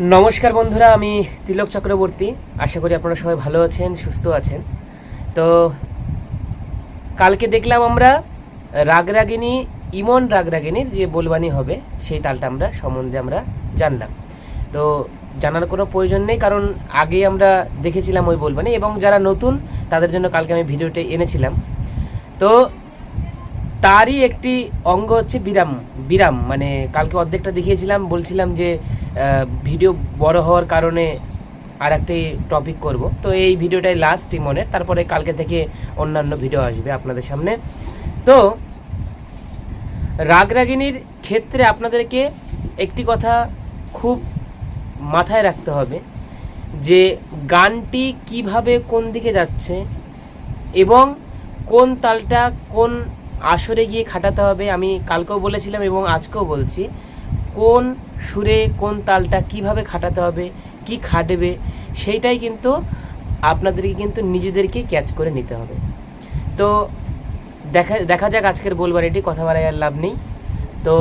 নমস্কার বন্ধুরা, আমি তিলক চক্রবর্তী। আশা করি আপনারা সবাই ভালো আছেন, সুস্থ আছেন। তো কালকে দেখলাম আমরা রাগরাগিনী, ইমন রাগরাগিনীর যে বলবানি হবে, সেই তালটা আমরা সম্বন্ধে আমরা জানলাম। তো জানার কোনো প্রয়োজন নেই, কারণ আগে আমরা দেখেছিলাম ওই বলবানি এবং যারা নতুন, তাদের জন্য কালকে আমি ভিডিওটা এনেছিলাম। তো তারই একটি অঙ্গ হচ্ছে বিরাম বিরাম। মানে কালকে অর্ধেকটা দেখিয়েছিলাম, বলছিলাম যে ভিডিও বড় হওয়ার কারণে আর একটি টপিক করব। তো এই ভিডিওটাই লাস্ট ইমনের তারপরে কালকে থেকে অন্যান্য ভিডিও আসবে আপনাদের সামনে। তো রাগরাগিনীর ক্ষেত্রে আপনাদেরকে একটি কথা খুব মাথায় রাখতে হবে, যে গানটি কীভাবে কোন দিকে যাচ্ছে এবং কোন তালটা কোন আসরে গিয়ে খাটাতে হবে, আমি কালকেও বলেছিলাম এবং আজকেও বলছি, কোন সুরে কোন তালটা কীভাবে খাটাতে হবে, কি খাটবে, সেইটাই কিন্তু আপনাদেরকে কিন্তু নিজেদেরকে ক্যাচ করে নিতে হবে। তো দেখা দেখা যাক আজকের বলবার এটি কথা বলায় আর লাভ নেই। তো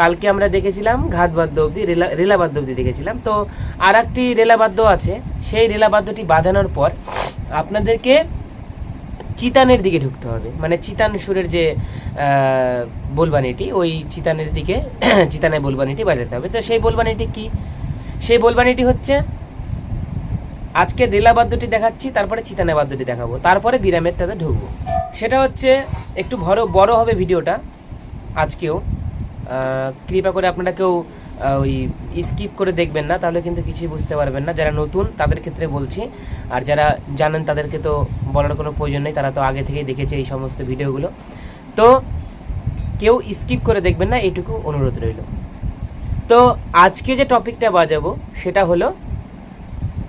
কালকে আমরা দেখেছিলাম ঘাতবাদ্য অবধি, রেলা, রেলাবাদ্য অবধি দেখেছিলাম। তো আর একটি রেলাবাদ্য আছে, সেই রেলাবাদ্যটি বাজানোর পর আপনাদেরকে চিতানের দিকে ঢুকতে হবে। মানে চিতান সুরের যে বলবানিটি ওই চিতানের দিকে, চিতানের বলবানিটি বাজাতে হবে। তো সেই বলবানিটি কি? সেই বলবানিটি হচ্ছে, আজকে রেলা বাদ্যটি দেখাচ্ছি, তারপরে চিতানা বাদ্যটি দেখাবো, তারপরে বিরামেরটাতে ঢুকবো। সেটা হচ্ছে, একটু বড় বড় হবে ভিডিওটা, আজকেও। কৃপা করে আপনারা কেউ ওই স্কিপ করে দেখবেন না, তাহলে কিন্তু কিছুই বুঝতে পারবেন না। যারা নতুন, তাদের ক্ষেত্রে বলছি। আর যারা জানেন, তাদেরকে তো বলার কোনো প্রয়োজন নেই। তারা তো আগে থেকেই দেখেছে এই সমস্ত ভিডিওগুলো। তো কেউ স্কিপ করে দেখবেন না এটুকু অনুরোধ রইল। তো আজকে যে টপিকটা বাজাবো, সেটা হলো,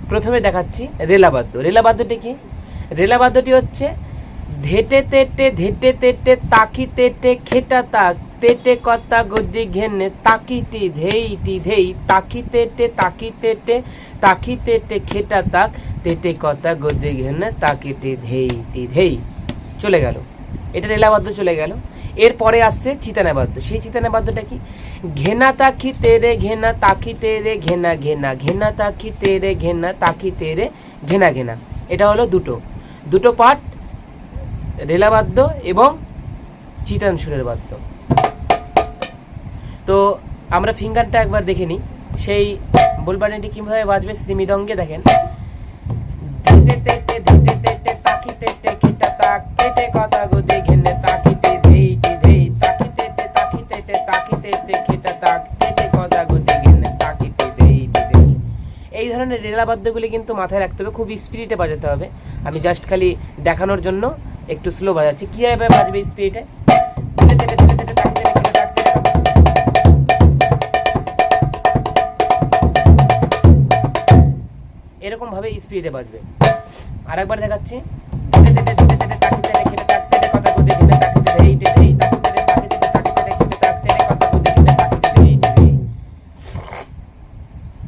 প্রথমে দেখাচ্ছি রেলাবাদ্য রেলাবাদ্যটি কি? রেলাবাদ্যটি হচ্ছে, ধেটে তেটে ধেটে তেটে, তাকি তেটে, খেটা তাক তেটে কতা গদ্দি ঘেনে, তাকিটি ধেইটি ধেই তাকি তেটে তাকি তেটে তাকি তেটে খেটা তাক, তেটে কতা গদ্দি ঘেনে, তাকিটি ধেইটি ধেই। চলে গেল। এটা রেলাবাদ্য চলে গেল। এরপরে আসছে চিতানাবাদ্য। সেই চিতানাবাদ্যটা কি? ঘেনা তাকি তেরে ঘেনা, তাকি তেরে ঘেনা ঘেনা ঘেনা তাকি তেরে ঘেনা, তাকি তেরে ঘেনা ঘেনা। এটা হলো দুটো। দুটো পার্ট রেলাবাদ্য এবং চিতান সুরের বাদ্য। তো আমরা ফিঙ্গারটা একবার দেখে নিই। সেই বলবানিটি কীভাবে বাজবে শ্রীমৃদঙ্গে দেখেন। খিটা তাক কথা খিটা তাক কথা এই ধরনের রেলাবাদ্যগুলি কিন্তু মাথায় রাখতে হবে, খুব স্পিরিটে বাজাতে হবে। আমি জাস্ট খালি দেখানোর জন্য একটু স্লো বাজাচ্ছি। কীভাবে বাজবে স্পিরিটে এরকম ভাবে স্পিডে বাজবে। আরেকবার দেখাচ্ছি।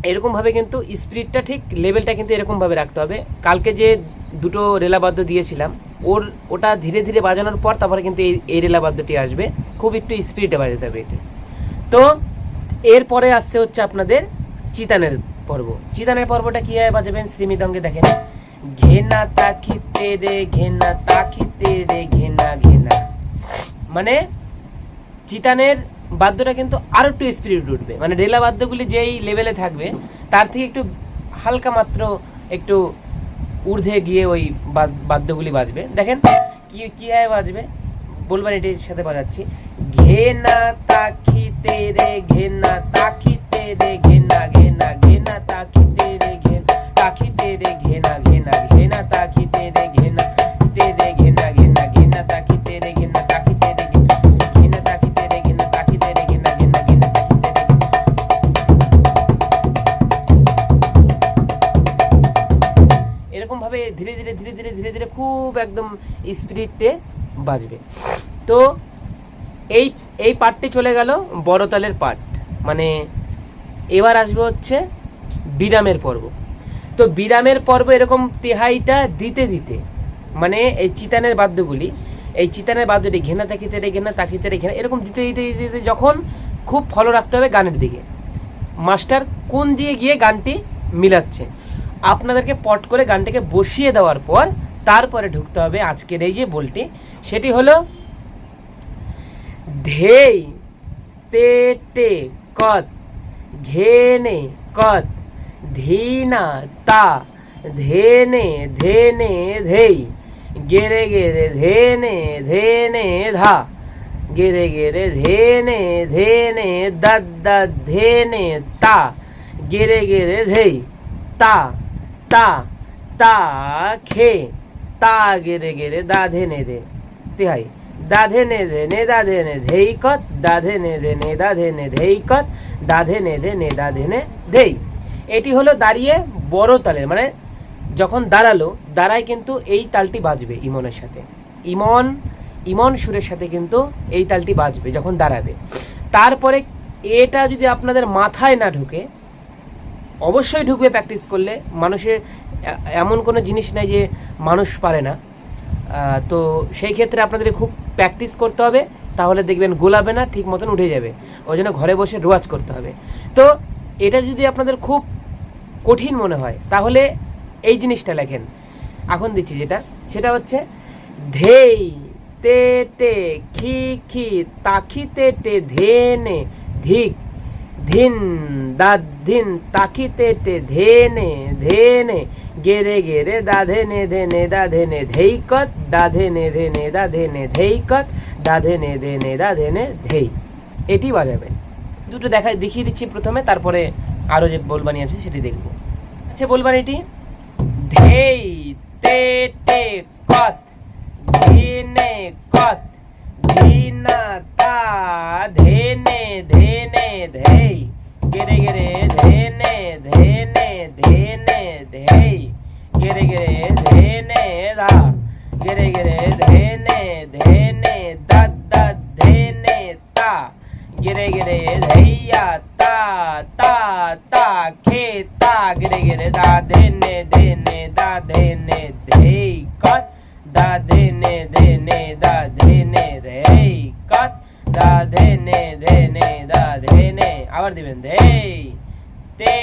এরকম ভাবে কিন্তু স্পিডটা ঠিক লেভেলটা কিন্তু এরকম ভাবে রাখতে হবে। কালকে যে দুটো রেলাবাদ্য দিয়েছিলাম, ওর, ওটা ধীরে ধীরে বাজানোর পর তারপরে কিন্তু এই এই রেলাবাদ্যটি আসবে। খুব একটু স্পিডে বাজাতে হবে এটা তো, এরপরে আসছে হচ্ছে আপনাদের চিতানের পর্ব। চিতানের পর্বটা কীভাবে বাজাবেন? শ্রীমৃদঙ্গে দেখেন। ঘেনা তাকিতে রে ঘেনা তাকিতে রে ঘেনা ঘেনা মানে চিতানের বাদ্যটা কিন্তু আরও একটু স্পিরিট উঠবে। মানে রেলা বাদ্যগুলি যেই লেভেলে থাকবে, তার থেকে একটু হালকা মাত্র একটু ঊর্ধ্বে গিয়ে ওই বাদ- বাদ্যগুলি বাজবে। দেখেন, কি কীভাবে বাজবে? বলবার এটির সাথে বাজাচ্ছি। ঘেনা তাকিতে রে ঘেনা তাকিতে রে ঘেনা ঘেনা ঘেনা ঘেনা তাকিতে রে ঘেনা তে রে ঘেনা ঘেনা ঘেনা তাকিতে রে ঘেনা তাকিতে রে ঘেনা ঘেনা তাকিতে রে ঘেনা তাকিতে রে ঘেনা ঘেনা ঘেনা তাকিতে রে ঘেনা এরকম ভাবে ধীরে ধীরে ধীরে ধীরে ধীরে ধীরে খুব একদম স্পিরিটে বাজবে। তো এই এই পার্টটি চলে গেল বড় তালের পার্ট মানে এবার আসবে হচ্ছে বিরামের পর্ব। তো বিরামের পর্ব এরকম তেহাইটা দিতে দিতে মানে এই চিতানের বাদ্যগুলি, এই চিতানের বাদ্যটি ঘেনা তাকিতে রে ঘেনা তাকিতে রে ঘেনা, এরকম দিতে দিতে দিতে দিতে যখন খুব ফলো রাখতে হবে গানের দিকে। মাস্টার কোন দিকে গিয়ে গানটি মিলাচ্ছে? আপনাদেরকে পট করে গানটাকে বসিয়ে দেওয়ার পর তারপরে ঢুকতে হবে আজকের এই যে বলটি, সেটি হলো ধেই, তে, টে, কত, ঘেনে, কত ধীনা তা, ধেনে ধেনে ধেই, গেরে গেরে ধেনে ধেনে ধা, গেরে গেরে ধেনে ধেনে দদ দদ ধেনে তা, গেরে গেরে ধেই, তা তা তা খে, তা গেরে গেরে দা ধেনে দে, তিহাই দাধে নে দে, নে দাধে নে ধেই কত দাধে নে দে, নে দাধে নে ধেই কত দাধে নে দে, নে দাধে নে ধেই। এটি হলো দাঁড়িয়ে বড় তালের মানে যখন দাঁড়াল, দাঁড়ায় কিন্তু এই তালটি বাজবে ইমনের সাথে। ইমন ইমন সুরের সাথে কিন্তু এই তালটি বাজবে যখন দাঁড়াবে। তারপরে এটা যদি আপনাদের মাথায় না ঢুকে, অবশ্যই ঢুকবে প্র্যাকটিস করলে। মানুষের এমন কোনো জিনিস নাই যে মানুষ পারে না। তো সেই ক্ষেত্রে আপনাদের খুব প্র্যাকটিস করতে হবে। তাহলে দেখবেন গোলাবে না, ঠিক মতন উঠে যাবে। ওই জন্য ঘরে বসে রোয়াজ করতে হবে। তো এটা যদি আপনাদের খুব কঠিন মনে হয় তাহলে এই জিনিসটা লেখেন এখন দিচ্ছি যেটা সেটা হচ্ছে ধেই তে টে খি খি তাকি তে টে ধেনে ধিক ধিন দাধিন তাকিতে টে ধেনে ধেনে গেরে গেরে দাধে নে ধেনে দাধেনে ধেইকত দাধেনে ধেনে দাধেনে ধেইকত দাধেনে ধেনে দাধেনে ধেই এটি বাজাবেন দুটো দেখা দেখিয়ে দিচ্ছি প্রথমে তারপরে আরও যে বলবানি আছে সেটি দেখব আচ্ছা বলবানিটি ধেই তে টে কত ধেনে কত ধীনা তা ধেনে ধেনে ধেই গেরে গেরে ধেনে ধেনে ধেনে ধেই গেরে গেরে ধেনে ধা গেরে গেরে ধেনে ধেনে দদ দদ ধেনে তা গেরে গেরে ধেইয়া তা তা তা খে তা গেরে গেরে দা ধেনে ধেনে দা ধেনে ধেই কত দা ধেনে ধেনে দা ধেনে ধেই কত দা ধেনে ধেনে দা ধেনে আবার দিবেন ধেই তে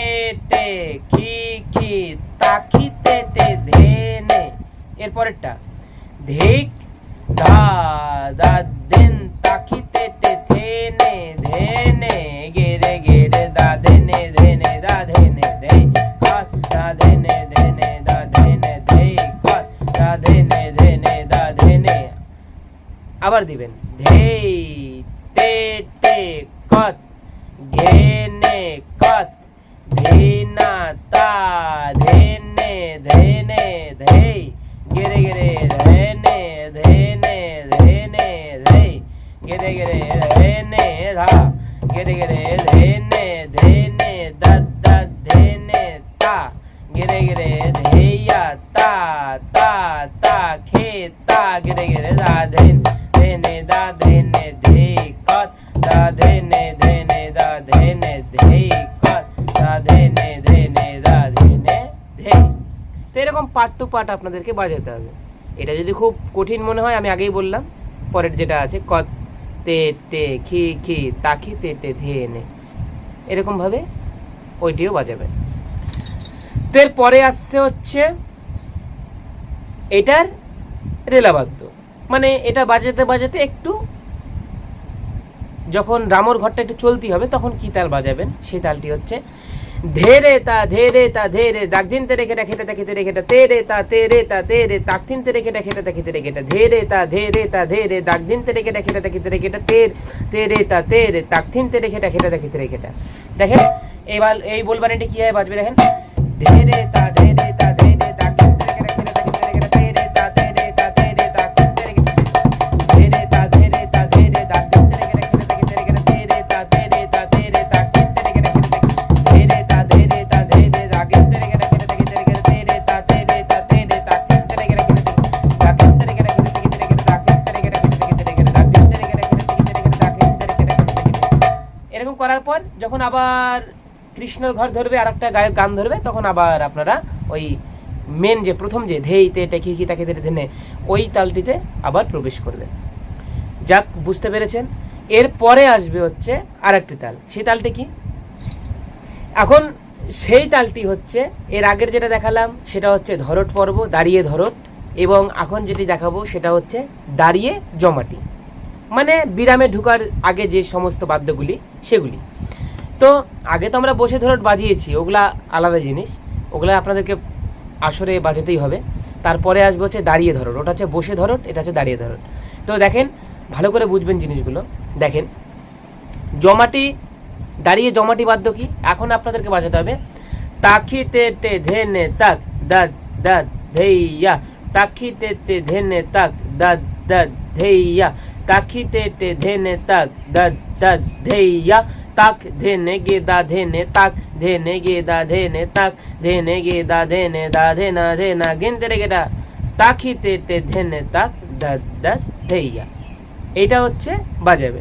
টে খি খি তাকি তে টে ধেনে এরপরেরটা, ধেক ধা দা আবার দিবেন। ধেই, তে টে কত, ঘেনে, কত ধেনা তা, ধেনে ধেনে, ধেই গেরে গেরে ধেনে ধেনে ধেনে, ধেই গেরে গেরে ধেনে, ধা গেরে গেরে পার্ট টু পার্ট আপনাদেরকে বাজাতে হবে। এটা যদি খুব কঠিন মনে হয়, আমি আগেই বললাম, পরের যেটা আছে, কত, তে টে খি খি তাকি তে টে ধে, নে। এরকমভাবে ওইটিও বাজাবেন। তো এরপরে আসছে হচ্ছে এটার রেলাবাদ্য মানে এটা বাজাতে বাজাতে একটু যখন রামর ঘরটা একটু চলতি হবে, তখন কি তাল বাজাবেন? সেই তালটি হচ্ছে ধেরে তা ধেরে তা, ধেরে দাগদিন তেরে খেটা খেটে তা, খেতে রেখেটা তেরে তা তেরে তা, তেরে তাকদিন তেরে খেটা খেটে তা, খেতে রেখেটা ধেরে তা ধেরে তা, ধেরে দাগদিন তেরে খেটা খেটে তা, খেতে রেখেটা তের, তেরে তা, তেরে তাকদিন তেরে খেটা খেটে তা, খেতে রেখেটা দেখেন, এবার এই বলবানিটি কি হয় বাজবে দেখেন? ধেরে তা যখন আবার কৃষ্ণর ঘর ধরবে আর একটা গায়ক গান ধরবে, তখন আবার আপনারা ওই মেন যে, প্রথম যে, ধেইতে টেকি কি তাকে ধেনে ওই তালটিতে আবার প্রবেশ করবে। যাক, বুঝতে পেরেছেন? এর পরে আসবে হচ্ছে আর একটি তাল। সেই তালটি কি? এখন সেই তালটি হচ্ছে, এর আগের যেটা দেখালাম, সেটা হচ্ছে ধরট পর্ব, দাঁড়িয়ে ধরট, এবং এখন যেটি দেখাবো, সেটা হচ্ছে দাঁড়িয়ে জমাটি। মানে বিরামে ঢুকার আগে যে সমস্ত বাদ্যগুলি, সেগুলি। তো আগে তো আমরা বসে ধরট বাজিয়েছি, ওগুলা আলাদা জিনিস। ওগুলা আপনাদেরকে আসরে বাজাতেই হবে। তারপরে আসবে হচ্ছে দাঁড়িয়ে ধরট ওটা হচ্ছে বসে ধরট এটা হচ্ছে দাঁড়িয়ে ধরট তো দেখেন, ভালো করে বুঝবেন জিনিসগুলো। দেখেন, জমাটি, দাঁড়িয়ে জমাটি বাদ্য কি? এখন আপনাদেরকে বাজাতে হবে। তাকিতে তে ধেনে তাক, দাদ দাদ, ধেইয়া। তাকিতে তে তে ধেনে তাক, দাদ দাদ, ধেইয়া। তাকিতে তে ধেনে তাক, দাদ দাদ, ধেইয়া। তাক, ধেনে গে দা, ধেনে তাক, ধেনে গে দা, ধেনে তাক, ধেনে গে দা, ধেনে দা, ধেনা ধেনা গেনতে রে গেটা। তাকিতে তে ধেনে তাক দাদ দাদ ধেইয়া। এইটা হচ্ছে বাজাবে।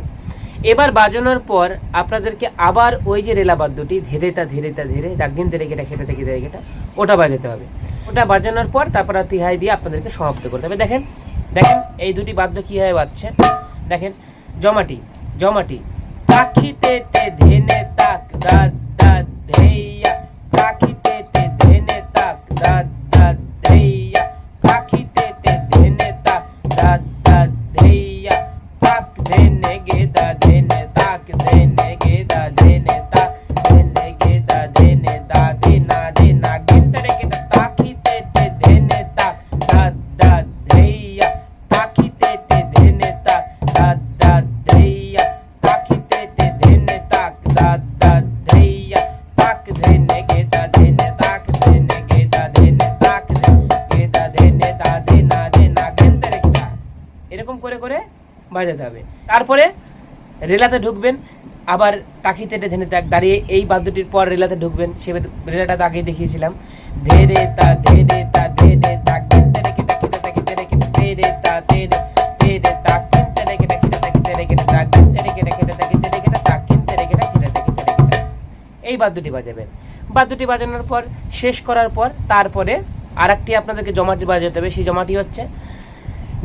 এবার বাজানোর পর আপনাদেরকে আবার ওই যে রেলা বাদ্যটি ধীরে তা ধীরে তা, ধীরে দাগদিন তেরে কেটা খেতে থেকে ধীরে কেটা ওটা বাজাতে হবে। ওটা বাজানোর পর তারপর তিহাই দিয়ে আপনাদেরকে সমাপ্ত করতে হবে। দেখেন দেখেন, এই দুটি বাদ্য কীভাবে বাজছে। দেখেন, জমাটি জমাটি পাখিতে টে ধেনে তাক দাদ বাজাতে হবে তারপরে রেলাতে ঢুকবেন আবার তাকিতে ধেনে তাক দাঁড়িয়ে এই বাদ্যটির পর রেলাতে ঢুকবেন সে রেলাটা তো আগে দেখিয়েছিলাম ধে তা ধে তা ধে রে তাকি তাকি তাকি তাকি এই বাদ্যটি বাজাবেন বাদ্যটি বাজানোর পর শেষ করার পর তারপরে আরেকটি আপনাদেরকে জমাটি বাজাতে হবে সেই জমাটি হচ্ছে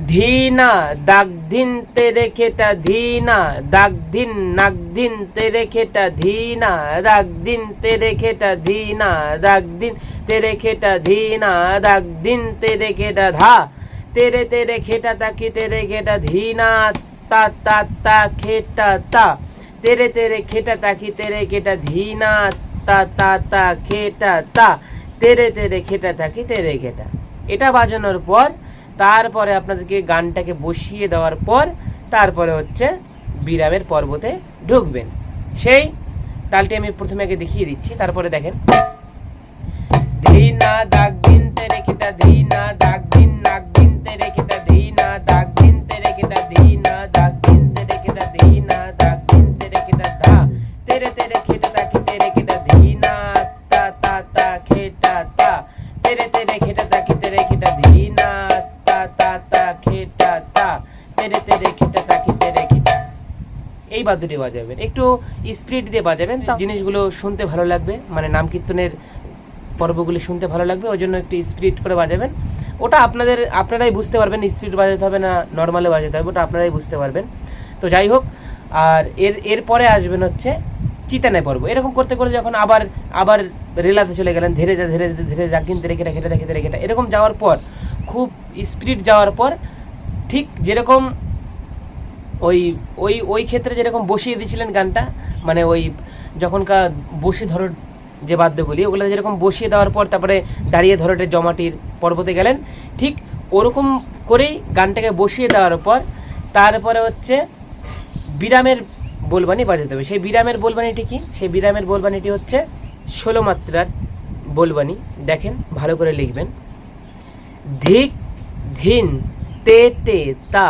ধীনা দাগ দিন তেরে খেটা ধীনা দাগ দিন নাক দিন তেরে খেটা ধীনা দাগ দিন তেরে খেটা ধীনা দাগ দিন তেরে খেটা ধীনা দাগ দিন তেরে খেটা ধা তেরে তেরে খেটা তাকি তেরে খেটা ধীনা তা তা তা খেটা তা তেরে তেরে খেটা তাকি তেরে খেটা ধীনা তা তা তা খেটা তা তেরে তেরে খেটা তাকি তেরে খেটা এটা বাজানোর পর তারপরে আপনাদেরকে গানটাকে বসিয়ে দেওয়ার পর তারপরে হচ্ছে বিরামের পর্বতে ঢুকবেন। সেই তালটি আমি প্রথমে আগে দেখিয়ে দিচ্ছি, তারপরে দেখেন। ধীনা দাগ বাদ্যটি বাজাবেন। একটু স্পিড দিয়ে বাজাবেন। জিনিসগুলো শুনতে ভালো লাগবে মানে নাম কীর্তনের পর্বগুলি শুনতে ভালো লাগবে ওই জন্য একটু স্পিড করে বাজাবেন। ওটা আপনাদের, আপনারাই বুঝতে পারবেন স্পিড বাজাতে হবে না নর্মালে বাজাতে হবে, ওটা আপনারাই বুঝতে পারবেন। তো যাই হোক, আর এর, এরপরে আসবেন হচ্ছে চিতানায় পর্ব। এরকম করতে করতে যখন আবার আবার রেলাতে চলে গেলেন, ধীরে ধীরে ধীরে ধীরে ধীরে রাখিন কেটে খেটে রেখে তেরে কেটে এরকম যাওয়ার পর, খুব স্পিড যাওয়ার পর, ঠিক যেরকম ওই ওই ওই ক্ষেত্রে যেরকম বসিয়ে দিয়েছিলেন গানটা মানে ওই যখনকার বসে ধরো যে বাদ্যগুলি ওগুলো যেরকম বসিয়ে দেওয়ার পর তারপরে দাঁড়িয়ে ধরটের জমাটির পর্বতে গেলেন, ঠিক ওরকম করেই গানটাকে বসিয়ে দেওয়ার পর তারপরে হচ্ছে বিরামের বোলবানি বাজাতে হবে। সেই বিরামের বোলবানিটি কি? সেই বিরামের বোলবানিটি হচ্ছে ষোলো মাত্রার বোলবানি দেখেন, ভালো করে লিখবেন। ধিক, ধিন, তে তে, তা,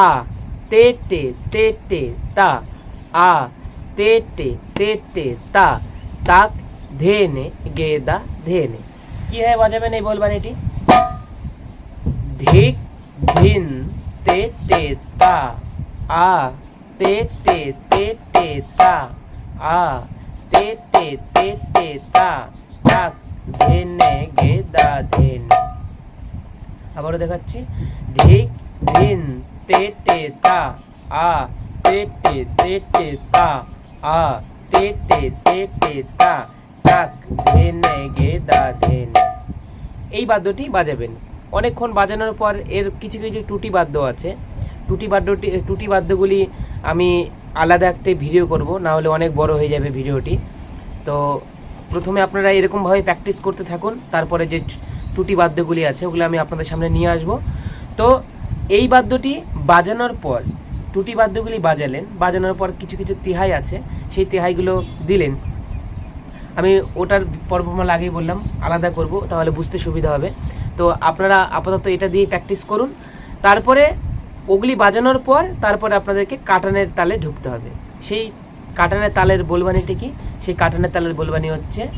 আ তে টে তে টে তা আ তে টে তে টে তা তাক ধেনে গেদা ধেনে কি হয় বাজাবেন এই বলবানিটি ধিক ধিন তে টে তা আ তে টে তে টে তা আ তে টে তে টে তা তাক ধেনে গেদা ধেনে আবারও দেখাচ্ছি ধিক ধিন তে টে তা আ তে টে তে আ তে টে তে তাক ধে নে গে, দা ধে নে এই বাদ্যটি বাজাবেন। অনেকক্ষণ বাজানোর পর এর কিছু কিছু টুটি বাদ্য আছে। টুটি বাদ্যটি টুটি বাদ্যগুলি আমি আলাদা একটা ভিডিও করব না হলে অনেক বড় হয়ে যাবে ভিডিওটি। তো প্রথমে আপনারা এরকমভাবে প্র্যাকটিস করতে থাকুন, তারপরে যে টুটি বাদ্যগুলি আছে, ওগুলো আমি আপনাদের সামনে নিয়ে আসব। তো এই বাদ্যটি বাজানোর পর, টুটি বাদ্যগুলি বাজালেন। বাজানোর পর কিছু কিছু তিহাই আছে। সেই তিহাইগুলো দিলেন। আমি ওটার পর্বমাল আগেই বললাম, আলাদা করব, তাহলে বুঝতে সুবিধা হবে। তো আপনারা আপাতত এটা দিয়ে প্র্যাকটিস করুন। তারপরে ওগুলি বাজানোর পর, তারপরে আপনাদেরকে কাটানের তালে ঢুকতে হবে। সেই কাটানের তালের বলবানিটি কি? সেই কাটানের তালের বলবানি হচ্ছে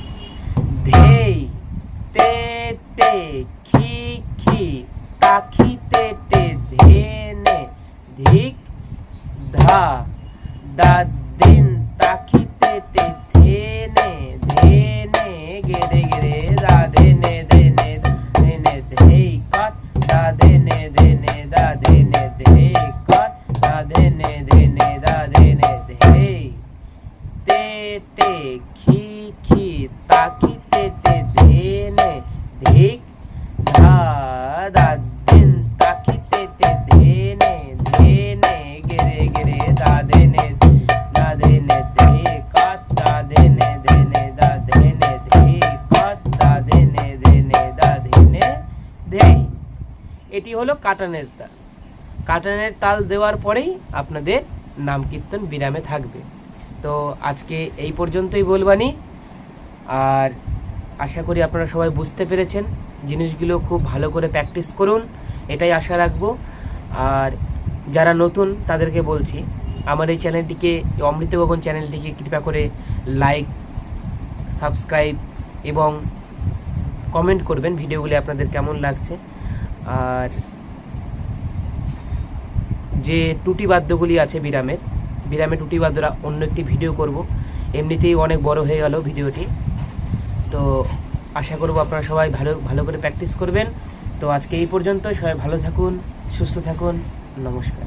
দা দিন তাকি তে টে ধে নে ধে ধে এটি হলো কাটানের তাল। কাটানের তাল দেওয়ার পরেই আপনাদের নাম কীর্তন বিরামে থাকবে। তো আজকে এই পর্যন্তই বলবানি আর আশা করি আপনারা সবাই বুঝতে পেরেছেন। জিনিসগুলো খুব ভালো করে প্র্যাকটিস করুন, এটাই আশা রাখব। আর যারা নতুন, তাদেরকে বলছি, আমার এই চ্যানেলটিকে অমৃত গগন চ্যানেলটিকে কৃপা করে লাইক সাবস্ক্রাইব এবং কমেন্ট করবেন ভিডিওগুলি আপনাদের কেমন লাগছে। আর যে টুটি বাদ্যগুলি আছে বিরামের, বিরামে টুটি বাদ্যরা অন্য একটি ভিডিও করব। এমনিতেই অনেক বড় হয়ে গেল ভিডিওটি। তো আশা করব আপনারা সবাই ভালো ভালো করে প্র্যাকটিস করবেন। তো আজকে এই পর্যন্ত সবাই ভালো থাকুন, সুস্থ থাকুন, নমস্কার।